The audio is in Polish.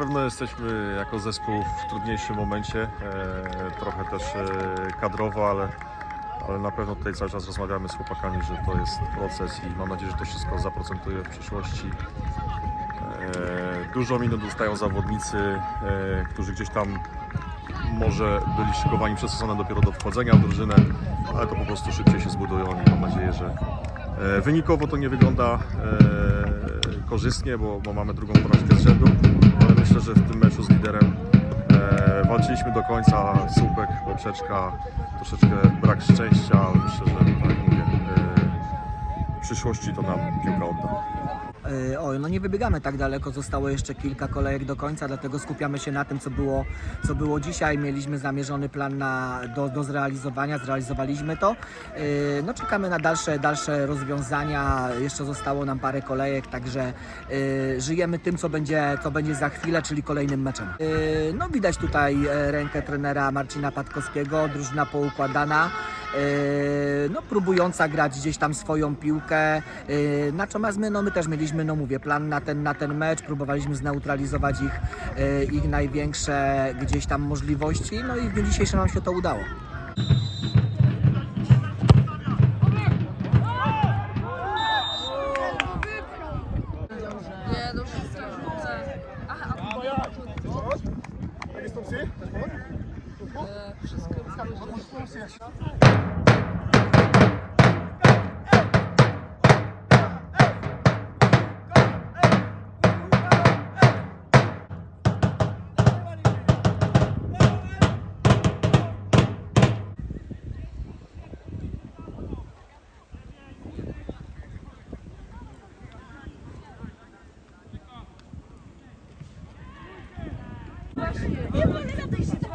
pewno jesteśmy jako zespół w trudniejszym momencie, e, trochę też e, kadrowo, ale, ale na pewno tutaj cały czas rozmawiamy z chłopakami, że to jest proces i mam nadzieję, że to wszystko zaprocentuje w przyszłości. E, Dużo minut dostają zawodnicy, którzy gdzieś tam może byli szykowani przez sezonę dopiero do wchodzenia w drużynę, ale to po prostu szybciej się zbudują i mam nadzieję, że wynikowo to nie wygląda korzystnie, bo, bo mamy drugą porażkę z rzędu, walczyliśmy do końca, słupek, poprzeczka, troszeczkę brak szczęścia, ale myślę, że tak mówię, e, w przyszłości to nam piłka odda. Yy, Oj, no nie wybiegamy tak daleko, zostało jeszcze kilka kolejek do końca, dlatego skupiamy się na tym, co było, co było dzisiaj. Mieliśmy zamierzony plan na, do, do zrealizowania, zrealizowaliśmy to. Yy, No czekamy na dalsze, dalsze rozwiązania, jeszcze zostało nam parę kolejek, także yy, żyjemy tym, co będzie, co będzie za chwilę, czyli kolejnym meczem. No widać tutaj e, rękę trenera Marcina Patkowskiego, drużyna poukładana. Yy, no, próbująca grać gdzieś tam swoją piłkę. Yy, natomiast my, no, my też mieliśmy, no mówię, plan na ten, na ten mecz, próbowaliśmy zneutralizować ich, yy, ich największe gdzieś tam możliwości, no i w dniu dzisiejszym nam się to udało. Nie. Aha, a e, wszystko Nie, bo nie na tej się